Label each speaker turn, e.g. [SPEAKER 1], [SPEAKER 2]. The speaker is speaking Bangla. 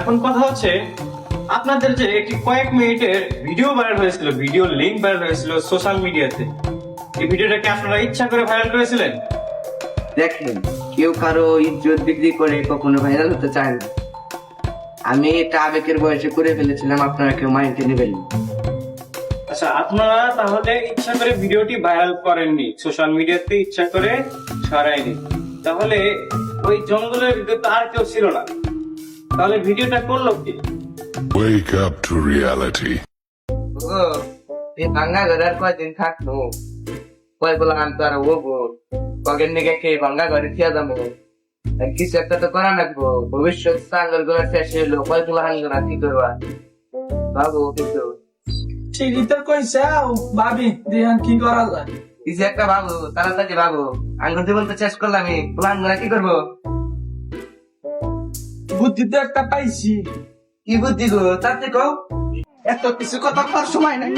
[SPEAKER 1] এখন কথা হচ্ছে আপনাদের যে একটি কয়েক মিনিটের ভিডিও ভাইরাল হয়েছিল ভিডিও লিঙ্ক ভাইরাল হয়েছিল সোশ্যাল মিডিয়াতে এই ভিডিওটাকে আপনারা ইচ্ছা করে ভাইরাল করেছিলেন?
[SPEAKER 2] দেখেন কেউ কারও ইজ্জত বিক্রি করে কখনো ভাইরাল হতে চায় না। আমি এটা আবেগের বয়সে করে ফেলেছিলাম আপনারা কেউ মাইন্ডে নেবেন
[SPEAKER 1] আচ্ছা আপনারা তাহলে ইচ্ছা করে ভিডিওটি ভাইরাল করেননি সোশ্যাল মিডিয়াতে ইচ্ছা করে ছড়ায়নি। তাহলে ওই জঙ্গলের ভিতরে তো আর কেউ ছিল না। তাহলে ভিডিওটা করল কি?
[SPEAKER 3] Wake up to reality.
[SPEAKER 2] ও এই ভাঙ্গা ঘরে আর কয়দিন থাকব? বলে আমি তো আর হব কগের নিকে কে ভাঙ্গা ঘরে থিয়া যাব? কিছু একটা তো করা লাগবো ভবিষ্যৎ সাঙ্গলগুলো শেষ হলো কয়গুলো হাঙ্গল আর কি করবা? ভাবো কিন্তু।
[SPEAKER 4] ঠিকই তো কইছাও ভাবি দিহান কি করা যায়?
[SPEAKER 2] কিছু একটা ভাবো তাড়াতাড়ি ভাবো। আঙ্গুর জীবন তো শেষ করলাম আমি কি করব?
[SPEAKER 4] বুদ্ধি তো একটা পাইছি।
[SPEAKER 2] কি বুদ্ধি গো? তাতে কও
[SPEAKER 4] এত কিছু কথা কর সময় নাই।